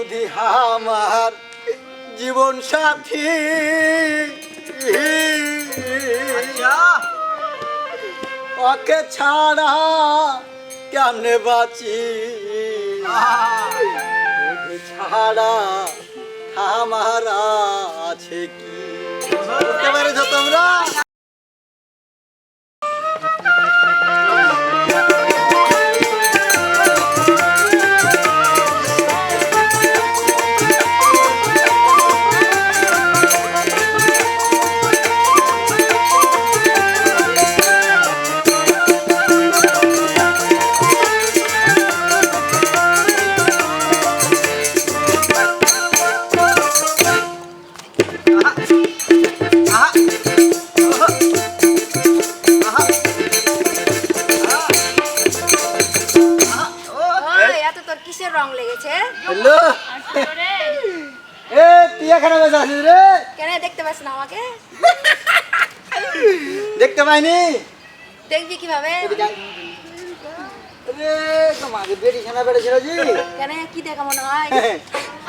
বুধি আমার জীবন সাথী। ওকে ছাড়া কেমনে বাঁচি? ছাড়া আমার আছে কি? বুঝতে পেরেছ তোমরা? রং লেগেছে। হ্যালো। এ তুই এখানে বসে আছিস রে? কেন দেখতে পাচ্ছ না আমাকে? দেখতে পাইনি? দেখবি কীভাবে?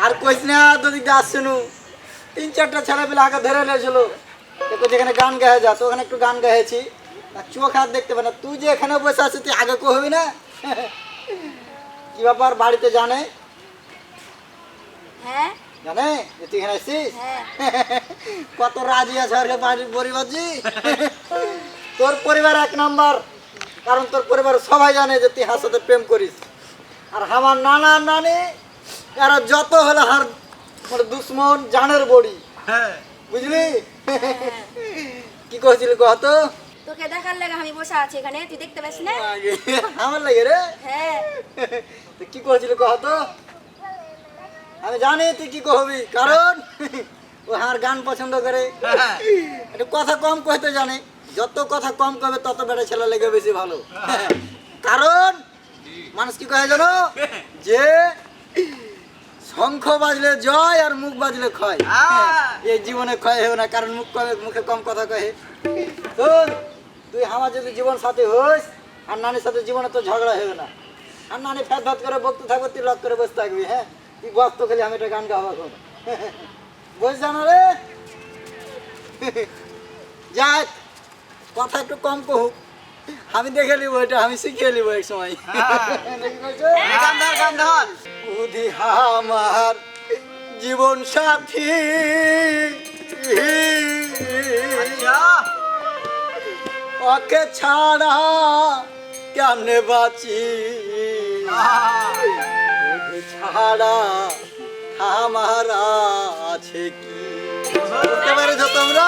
আর কইস না আসছে নু। তিন চারটা ছেলে পেলে আগে ধরে নিয়েছিল। দেখো যেখানে গান গায়ে যা। তো ওখানে একটু গান গাইছি আর চোখ হাত দেখতে পাই না। তুই যে এখানে বসে আছিস তুই আগে কহবি না? কি ব্যাপার বাড়িতে জানে? হ্যাঁ। জানে? যে তুই এখানে আসছিস হ্যাঁ। কত রাজি আছে আর বাড়ির পরিবার তোর পরিবার এক নাম্বার কারণ তোর পরিবার সবাই জানে যে তুই হার সাথে প্রেম করিস। আর আমার নানা নানি এরা যত হলো হার মানে দুশ্মন জানের বড়ি। বুঝলি? কি কইছিলি কহ তো? তোকে দেখার লেগে আমি বসে আছি এখানে তুই দেখতে পাস না? আমার লাগে রে? হ্যাঁ। তো কি কইছিলি কহ তো? আমি জানি তুই কি কহবি কারণ ও আমার গান পছন্দ করে। একটু কথা কম কইতে জানে যত কথা কম কবে তত বেড়ে ছেলে লেগে বেশি ভালো। কারণ মানুষ কি কহে জানো? যে শঙ্খ বাজলে জয় আর মুখ বাজলে ক্ষয়। এই জীবনে ক্ষয় হবে না কারণ মুখ কবে মুখে কম কথা কহে শোন তুই আমার যদি জীবন সাথী হোস আর নানির সাথে জীবনে তো ঝগড়া হবে না। আর নানি ফেদ ফেদ করে বকতে থাকবে তুই লক করে বসে থাকবি হ্যাঁ? তুই বস তো খালি আমি এটা গান গাবো এখন বুঝ জানো রে। যাক কথা একটু কম কহুক। আমি দেখে নিব এটা আমি শিখে নিব এক সময়। বুধি আমার জীবন সাথী। ওকে ছাড়া কেমনে বাঁচি? ছাড়া আমার আছে কি? বুঝতে পেরেছ তোমরা?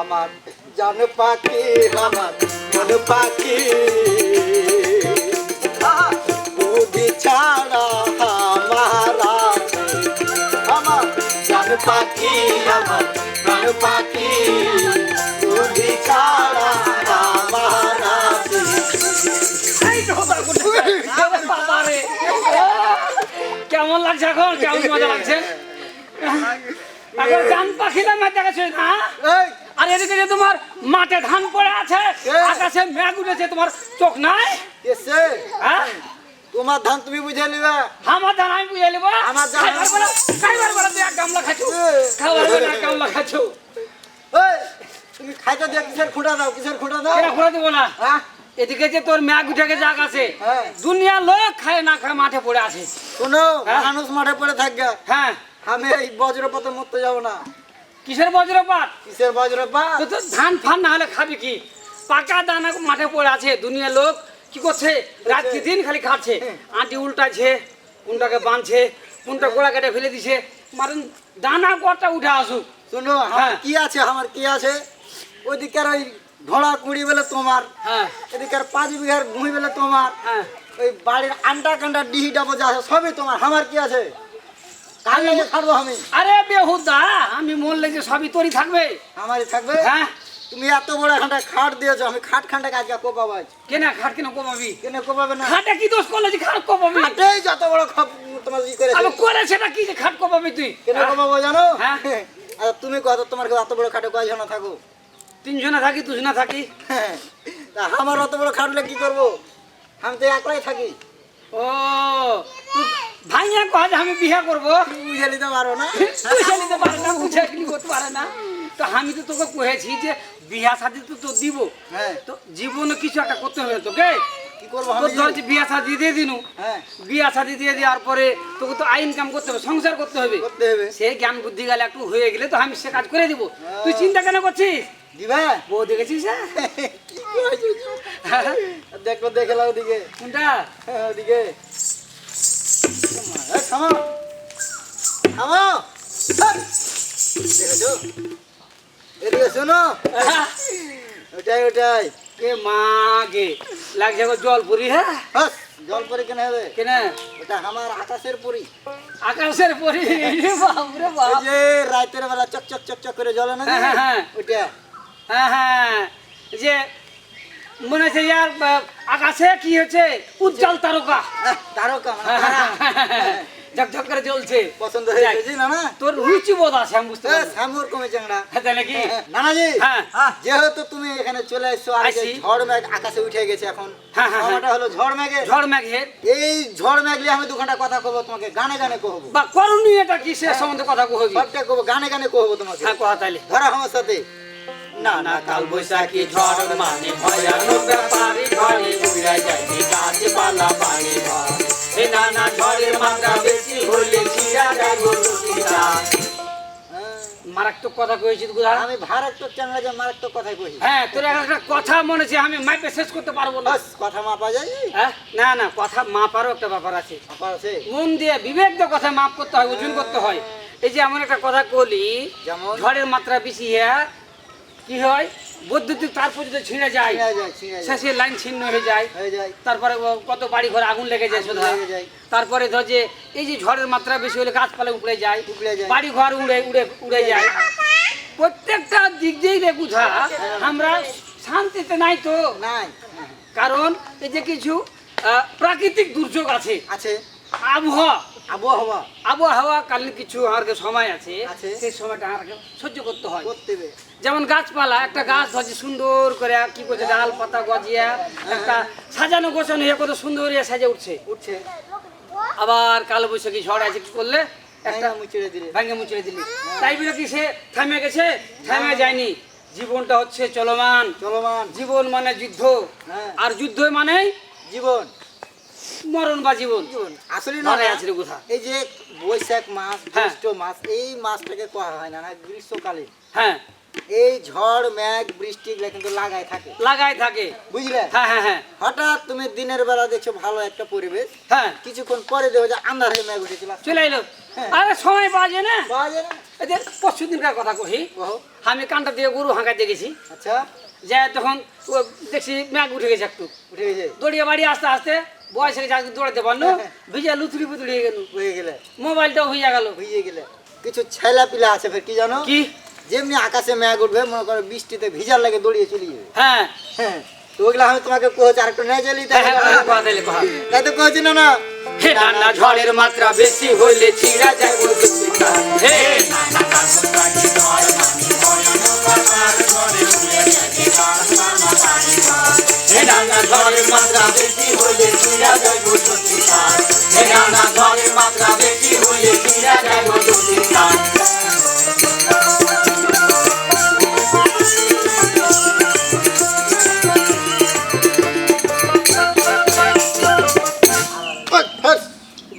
আমার জান পাখি, আমার মন পাখি। বুদ্ধি ছাড়া আমার। আমার জান পাখি, আমার মন পাখি। কেমন লাগছে এখন? কেমন মজা লাগছে? এখন গান পাখিটা মেয়ে দেখাচ্ছে না? আর এদিকে যে তোমার মাঠে ধান পড়ে আছে। আকাশে মেঘ উঠেছে তোমার চোখ নাই? হ্যাঁ? তোমার ধান তুমি বুঝে নিবে। আমার ধান আমি বুঝে নেব। আমার ধান- খাইবার বেলা তুই এক গামলা খাচ্ছ খাবার বেলা এক গামলা খাচ্ছ তুমি খাইতে দিয়ে কিসের খুঁটা দাও কিসের খুঁটা দাও? কেনা ঘোরা দেবো না। হ্যাঁ? এদিকে যে তোর মেঘ উঠে গেছে আকাশে হ্যাঁ। দুনিয়া লোক খায় না খায় মাঠে পড়ে আছে। শোনো হ্যাঁ? মানুষ মাঠে পড়ে থাকবে হ্যাঁ। আমি এই বজ্রপাতে মরতে যাব না। কিসের বজ্রপাত? কিসের বজ্রপাত? তো ধান ফান না হলে খাবি কি? পাকা দানা মাঠে পড়ে আছে দুনিয়ার লোক কি করছে? রাত্রি দিন খালি খাচ্ছে। আঁটি উল্টাছে কোনটাকে বাঁধছে কোনটা গোড়া কেটে ফেলে দিছে। মারেন দানা কটা উঠে আসুক। শোনো হ্যাঁ। কি আছে আমার কি আছে? ওইদিকের ওই ঢোড়া কুড়ি বেলে তোমার হ্যাঁ। এদিকের পাঁচ বিঘার ভূমি বেলে তোমার হ্যাঁ। ওই বাড়ির আন্ডা কান্ডা ডিহি ডাবো যা আছে সবই তোমার আমার কি আছে? কাল লেগে আমি। আরে বেহুদা আমি মরলে যে সবই তোরই থাকবে। আমারই থাকবে? হ্যাঁ। তুমি এত বড় এখানটা খাট দিয়েছ আমি খাট খানটাকে আজকে কোপাবো আজ। কেনা খাট কেন কমাবি কেন কোপাবে না? খাটে কি দোষ করলে যে খাট কমাবি খাটেই যত বড় খপ তোমার কি করেছে। আমি করে সেটা কি যে খাট কমাবি তুই? কেন কোপাবো জানো? হ্যাঁ। আচ্ছা তুমি কত তোমার এত বড় খাটে কয়জন থাকো তিনজনে থাকি দুজনে থাকি। তা আমার অত বড় খাটলে কি করব? আমি তো একলাই থাকি। ও ভাইয়া কয় যে আমি বিয়ে করব। বুঝে নিতে পারো না। বুঝে নিতে পারে না বুঝে করতে পারে না। তো আমি তো তোকে কহেছি যে বিয়া শাদি তো তো দিব। হ্যাঁ। তো জীবনে কিছু একটা করতে হবে তোকে। কি করব আমি বিয়া শাদি দিয়ে দিনু। হ্যাঁ। বিয়া শাদি দিয়ে দেওয়ার পরে তোকে তো আইন কাম করতে হবে সংসার করতে হবে। করতে হবে। সে জ্ঞান বুদ্ধি গেলে একটু হয়ে গেলে তো আমি সে কাজ করে দিব। তুই চিন্তা কেন করছিস? দিবা? বউ দেখেছিস হ্যাঁ? কি দেখো ওদিকে। কোনটা? হ্যাঁ, ওদিকে। থামো। থামো। দেখেছ? এদিকে শোনো। ওটাই ওটাই। কে লাগছে গো? জল পুরি হ্যাঁ? হাস জল পরে কেন হবে? কেন? ওটা আমার আকাশের পরি। আকাশের পরি? বাপ। যে রাতের বেলা চক চক চক চক করে জ্বলে না যে? হ্যাঁ, যে মনে হচ্ছে ইয়ার আকাশে কি হচ্ছে? উজ্জ্বল তারকা। তারকা মানে তারা। ঝকঝক করে জ্বলছে। পছন্দ হয়ে গেছে না না তোর রুচি বোধ আছে আমি বুঝতে পারছি। সামুর কমে চাংড়া হ্যাঁ, তাই নাকি? নানাজি হ্যাঁ। যেহেতু তুমি এখানে চলে এসছো আর। ঝড় মেঘ আকাশে উঠে গেছে এখন হ্যাঁ, হ্যাঁ, সময়টা হলো ঝড় মেঘের ঝড় মেঘের এই ঝড় মেঘলে আমি দু ঘণ্টা কথা কব তোমাকে গানে গানে কহবো। বা করণীয় এটা কি সে সম্বন্ধে কথা কহবি? সবটা কব গানে গানে কহবো তোমাকে। হ্যাঁ কথা তাইলে। ধরো আমার সাথে না না কাল বৈশাখী ঝড় মানে ভয়ানক ব্যাপারী ঘরে গাছপালা পানি ঘর। এ নানা ঝড়ের মাত্রা বেশি হলে ছিড়া মারাত্মক কথা কয়েছিস গুধা আমি ভারত চ্যানেলে যে মারাত্মক কথাই কহি হ্যাঁ তোর একটা কথা মনে আছে আমি মাইপে শেষ করতে পারব না। কথা মাপা যায়? হ্যাঁ? না না কথা মাপারও একটা ব্যাপার আছে। মন দিয়ে বিবেক কথা মাপ করতে হয় ওজন করতে হয়। এই যে এমন একটা কথা কলি যেমন? ঝড়ের মাত্রা বেশি হ্যাঁ কি হয়? বৈদ্যুতিক তার পর্যন্ত ছিঁড়ে যায়। শেষে লাইন ছিন্ন হয়ে যায়। হয়ে যায়। তারপরে কত বাড়ি ঘরে আগুন লেগে যায় শুধু তারপরে ধর যে এই যে ঝড়ের মাত্রা বেশি হলে গাছপালা উপড়ে যায়। উপড়ে যায়। বাড়ি ঘর উড়ে উড়ে উড়ে যায়। প্রত্যেকটা দিক দিয়েই রে বুঝা আমরা শান্তিতে নাই তো। নাই। কারণ এই যে কিছু প্রাকৃতিক দুর্যোগ আছে। আছে। আবহাওয়া। আবহাওয়া। আবহাওয়া কালীন কিছু আমার সময় আছে। সেই সময়টা আমাকে সহ্য করতে হয়। যেমন গাছপালা একটা গাছ ধরছে সুন্দর করে কি করছে ডাল পাতা গজিয়া একটা সাজানো গোছানো হয়ে কত সুন্দর হয়ে সাজে উঠছে। উঠছে। আবার কালো বৈশাখী ঝড় আছে কি করলে? একটা মুচড়ে দিলে। ভাঙে মুচড়ে দিলি। তাই বলে কি সে থেমে গেছে? থেমে যায়নি। জীবনটা হচ্ছে চলমান। চলমান। জীবন মানে যুদ্ধ। হ্যাঁ। আর যুদ্ধ মানে জীবন। মরণ বা জীবন। আসলে না আছে রে কোথা এই যে বৈশাখ মাস হ্যাঁ। জ্যৈষ্ঠ মাস এই মাসটাকে কোয়া হয় না না গ্রীষ্মকালে হ্যাঁ। এই ঝড় মেঘ বৃষ্টি এগুলো কিন্তু লাগাই থাকে। লাগাই থাকে। বুঝলে? হ্যাঁ হ্যাঁ হ্যাঁ। হঠাৎ তুমি দিনের বেলা দেখছ ভালো একটা পরিবেশ। হ্যাঁ। কিছুক্ষণ পরে দেখো যে আন্ধার হয়ে মেঘ উঠে চলে। এলো। হ্যাঁ। আরে সময় যায় না। যায় না। এই যে পরশু দিনকার কথা কহি আমি কানটা দিয়ে গরু হাঁকাইতে গেছি। আচ্ছা। যে তখন দেখছি ম্যাগ উঠে গেছে একটু। উঠে গেছে। দৌড়িয়ে বাড়ি আস্তে আস্তে বয়স হয়ে গেছে দৌড়াতে পারল ভিজা লুথুরি পুতুরি হয়ে গেল। হয়ে গেলে। মোবাইলটাও হয়ে গেল। হয়ে গেলে। কিছু ছেলা পিলা আছে ফের কি জানো? কি? যেমনি আকাশে মেঘ উঠবে মনে করো বৃষ্টিতে ভিজার লাগে দৌড়িয়ে চলে যাবে হ্যাঁ। হ্যাঁ। তো ওগুলো আমি তোমাকে আর একটু নিয়ে চলি হ্যাঁ, হ্যাঁ, কথা তাই তো কহছি না ঝড়ের মাত্রা বেশি হইলে ছিঁড়া যায় নানা ঝড়ের মাত্রা বেশি হইলে যায় বৈদ্যুতিক তার। হে নানা ঝড়ের মাত্রা বেশি হইলে ছিঁড়া যায় বৈদ্যুতিক তার। ওই, হাস।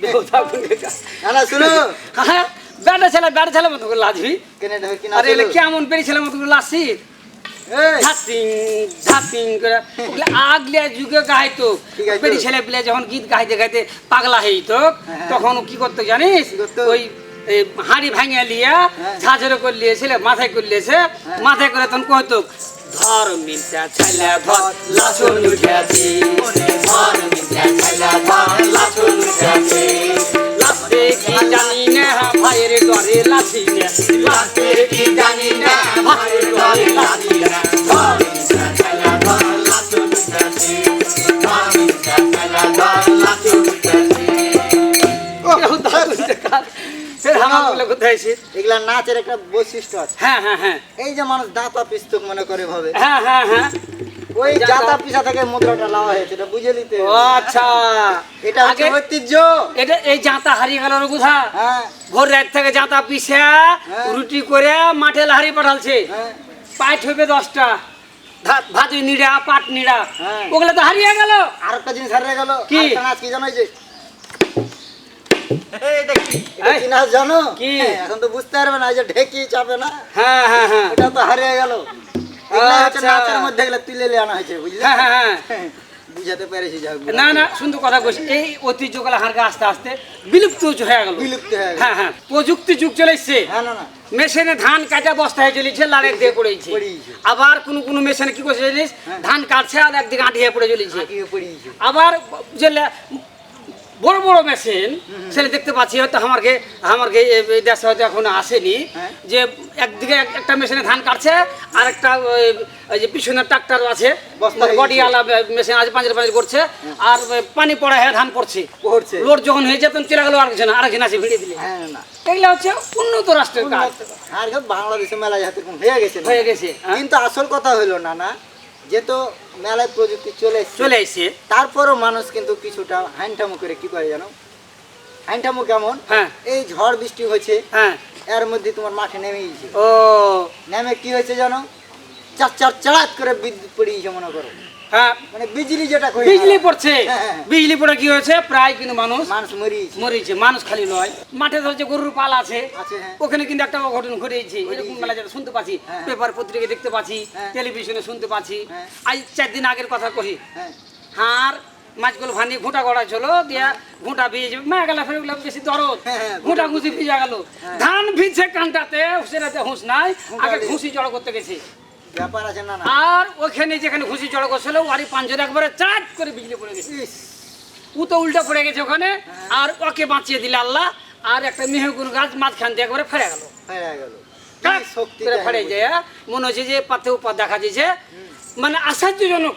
বেহুদা গুনে গা। না না শুনো হ্যাঁ ব্যাটা ছেলে ব্যাটা ছেলে মতো করে লাজবি আরে কেমন পেরি ছেলে মতো করে লাসি ঝাপিং করে। ওগুলো যুগে গাইতো। ছেলে পেলে যখন গীত গাইতে গাইতে পাগলা হইতো হ্যাঁ। তখন কি করতো জানিস? ওই হাঁড়ি ভাঙিয়া লিয়া হ্যাঁ। করে লিয়েছিল মাথায় করে লিয়েছে। মাথায় করে তখন কহতো ধর ধর লাচন উঠেছি ধর মিলটা ছেলে ধর লাচন উঠেছি লাস্টে কি জানি না ভাইয়ের ডরে লাচি না। কি জানি না ভাইয়ের ডরে লাচি না। ধর বলে এগুলা নাচের একটা বৈশিষ্ট্য আছে। হ্যাঁ হ্যাঁ হ্যাঁ। এই যে মানুষ দাঁতা পিস্তক মনে করে ভাবে। হ্যাঁ হ্যাঁ হ্যাঁ। ওই জাতা- জাতা থেকে মুদ্রাটা লাওয়া হয়েছে এটা বুঝে নিতে আচ্ছা। এটা হচ্ছে ঐতিহ্য। এটা এই জাঁতা হারিয়ে গেল রে হ্যাঁ। ভোর রাত থেকে জাঁতা পিসে হ্যাঁ। রুটি করে মাঠে লাহারি পাঠালছে। হ্যাঁ। পাইট হবে দশটা। ভাত নিড়া পাট নিড়া। হ্যাঁ। ওগুলো তো হারিয়ে গেল। আর একটা জিনিস হারিয়ে গেল। কি? আরেকটা নাচ কি জানো যে এই দেখি এটা এই। কি নাচ জানো? কি? হ্যাঁ, এখন তো বুঝতে পারবে না যে ঢেকি চাপে না? হ্যাঁ হ্যাঁ হ্যাঁ। এটা তো হারিয়ে গেল। এগুলা হচ্ছে। নাচের মধ্যে এগুলো তুলে নিয়ে আনা হয়েছে বুঝলে? হ্যাঁ হ্যাঁ হ্যাঁ। বুঝাতে পেরেছি না না সুন্দর কথা কইস এই ঐতিহ্যগুলো হারকে আস্তে আস্তে বিলুপ্ত হয়ে গেল। বিলুপ্ত হয়ে হ্যাঁ হ্যাঁ প্রযুক্তি যুগ চলে এসছে হ্যাঁ না না। মেশিনে ধান কাটা বস্তায় চলেছে লাড়ের দিয়ে পড়েছে। পড়েছে। আবার কোন কোন মেশিনে কি করছে জানিস? হ্যাঁ। ধান কাটছে আর একদিকে আঁটিয়ে পড়ে চলেছে। আবার যে বড় বড় মেশিন সেটা দেখতে পাচ্ছি হয়তো আমাকে আমাকে এই- দেশে হয়তো এখনও আসেনি হ্যাঁ। যে একদিকে একটা মেশিনে ধান কাটছে আর একটা যে পিছনের ট্রাক্টর আছে বডি আলা মেশিন আছে পাঁচের পাঁচ করছে আর পানি পড়া হয়ে ধান পড়ছে। লোড যখন হয়ে যায় তখন চলে গেল আরেকজন আরেকজন আছে ভিড়ে দিলে। হ্যাঁ এগুলো হচ্ছে উন্নত রাষ্ট্রের কাজ। আর বাংলাদেশে হাতে হয়ে গেছে। হয়ে গেছে হ্যাঁ? কিন্তু আসল কথা হলো না না যে তো মেলায় প্রযুক্তি চলে চলে এসছে। তারপরও মানুষ কিন্তু কিছুটা হ্যান্ডামো করে কি করে জানো? হ্যান্ডামো কেমন? হ্যাঁ। এই ঝড় বৃষ্টি হয়েছে হ্যাঁ। এর মধ্যে তোমার মাঠে নেমে গেছে ও। নেমে কি হয়েছে জানো? চার চার চড়াত করে বিদ্যুৎ পড়িয়েছে মনে করো। মানে বিজলি যেটা বিজলি পড়ছে। হ্যাঁ, হ্যাঁ। বিজলি পড়ে কি হয়েছে? প্রায় কিন্তু মানুষ মানুষ মরিয়েছে। মরেছে মানুষ খালি নয় মাঠে ধরছে গরুর পাল আছে হ্যাঁ। ওখানে কিন্তু একটা অঘটন ঘটেছে এরকম মেলা যেটা শুনতে পাচ্ছি হ্যাঁ। পেপার পত্রিকা দেখতে পাচ্ছি হ্যাঁ। টেলিভিশনে শুনতে পাচ্ছি। হ্যাঁ। আজ চার দিন আগের কথা কহি। হ্যাঁ। হার মাছগুলো ভানি ঘুঁটা গড়া ছিল দিয়া ঘুঁটা ভিজে মা গেলা ফেরে বেশি দরদ। হ্যাঁ, হ্যাঁ, ঘুঁটা ঘুষি ভিজা গেল। ধান ভিজছে কানটাতে সেটাতে হুঁস নাই। আগে। ঘুষি জড়ো করতে গেছে। ব্যাপার আছে না না। আর ওখানে যেখানে ঘুষি জড়ো করছিল ওয়ারি পাঞ্জরে একবারে চাট করে বিজলি পড়ে গেছে। ও তো উল্টা পড়ে গেছে ওখানে আর ওকে বাঁচিয়ে দিলে আল্লাহ আর একটা মেহগুন গাছ মাঝখান দিয়ে একবারে ফেরে গেল। হয়ে গেল। ফেরে। যায় মনে হচ্ছে যে পাতে উপর দেখা দিয়েছে। মানে আশ্চর্যজনক।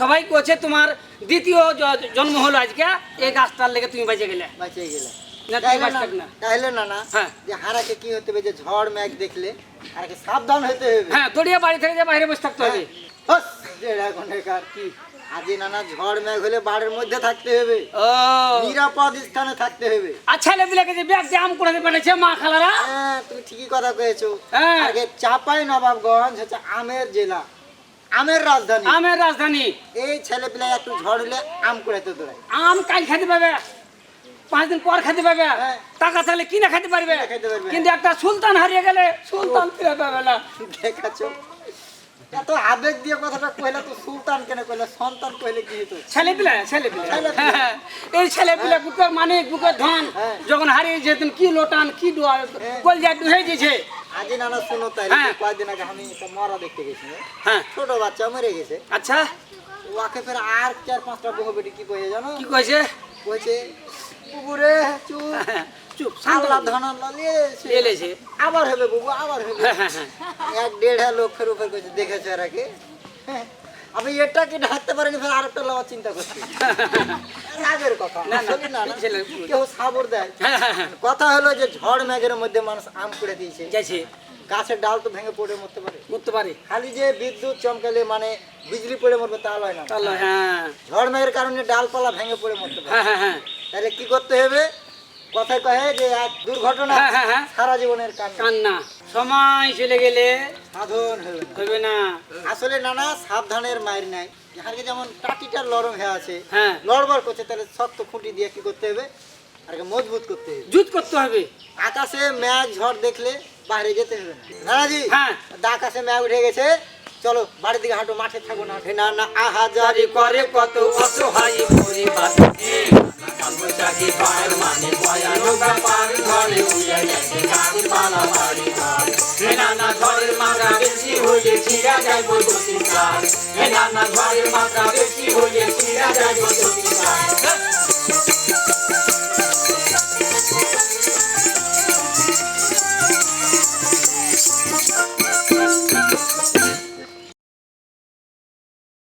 সবাই কছে তোমার দ্বিতীয় জন্ম হলো আজকে এই গাছটার লেগে তুমি বেঁচে গেলে। বাঁচিয়ে গেলে। তাইলে না না। হ্যাঁ। যে হারাকে কি হতে হবে যে ঝড় মেঘ দেখলে হারাকে সাবধান হতে হবে। হ্যাঁ দড়িয়া বাড়ি থেকে বাইরে বসে থাকতে হবে। দেড় কি। আজ নানা ঝড় মেঘ হলে বাড়ির মধ্যে থাকতে হবে। নিরাপদ স্থানে থাকতে হবে। আর ছেলেপিলাকে যে ব্যাগ আম করে পেটেছে মা খালারা। হ্যাঁ তুমি ঠিকই কথা কয়েছো। হ্যাঁ। আগে চাপাই নবাবগঞ্জ হচ্ছে আমের জেলা আমের রাজধানী। আমের রাজধানী। এই ছেলে পিলাই একটু ঝড় হলে আম কুড়াইতে দৌড়ায়। আম কাল খেতে পাবে। পাঁচ দিন পর খেতে পাবে। হ্যাঁ। টাকা তাহলে কিনে খেতে পারবে। কিন্তু একটা সুলতান হারিয়ে গেলে সুলতান ফিরে পাবে না। দেখাচ্ছ। এত আবেগ দিয়ে কথাটা কইলে তো সুলতান কেন কইলে সন্তান কইলে কি হতো ছেলে পিলা ছেলে পিলা ছেলেপিলে। হ্যাঁ, এই ছেলে পিলা বুকের মানে বুকের ধন। হ্যাঁ। যখন হারিয়ে যেতেন কি লোটান কি ডোয়া কল যায় ডুহে দিয়েছে। আজ নানা শুনো তাই হ্যাঁ। কয়েকদিন আগে আমি মরা দেখতে গেছি। হ্যাঁ। ছোট বাচ্চা মরে গেছে। আচ্ছা। ওকে ফের আর চার পাঁচটা বহু বেটি কি কয়ে জানো? কি কয়েছে কইছে বুবুরে চুপ চুপ আল্লাহ। ধন লিয়েছে। আবার হবে বুবু আবার হবে। হ্যাঁ, হ্যাঁ, হ্যাঁ। এক দেড় উপর দেখেছে আগে হ্যাঁ, আমি এটা কি ঢাকতে পারিনি ফের আরেকটা লওয়া চিন্তা করছি। রাগের কথা। না, না, কেউ সাবর দেয়। কথা হলো যে ঝড় মেঘের মধ্যে মানুষ আম করে দিয়েছে। গাছের ডাল তো ভেঙে পড়ে মরতে পারে। মরতে পারে। খালি যে বিদ্যুৎ চমকালে মানে বিজলি পড়ে মরবে তা লয় না। ঝড় মেঘের কারণে ডালপালা ভেঙে পড়ে মরতে পারে। হ্যাঁ হ্যাঁ হ্যাঁ। তাহলে কি করতে হবে? কথায় কহে যে এক দুর্ঘটনা হ্যাঁ, হ্যাঁ, হ্যাঁ। সারা জীবনের কান্না। সময় চলে গেলে সাধন হবে না। আসলে নানা সাবধানের মায়ের নাই যাহাকে যেমন টাটিটার লরম হয়ে আছে লড়বড় করছে তাহলে শক্ত খুঁটি দিয়ে কি করতে হবে? আরকে মজবুত করতে হবে। জুত করতে হবে। আকাশে মেঘ ঝড় দেখলে বাইরে যেতে হবে না। নানাজি হ্যাঁ। আকাশে মেঘ উঠে গেছে। চলো বাড়ির দিকে হাঁটো মাঠে থাকো না। না না আহা জারি করে কত অসহায় পরিবার। হে নানা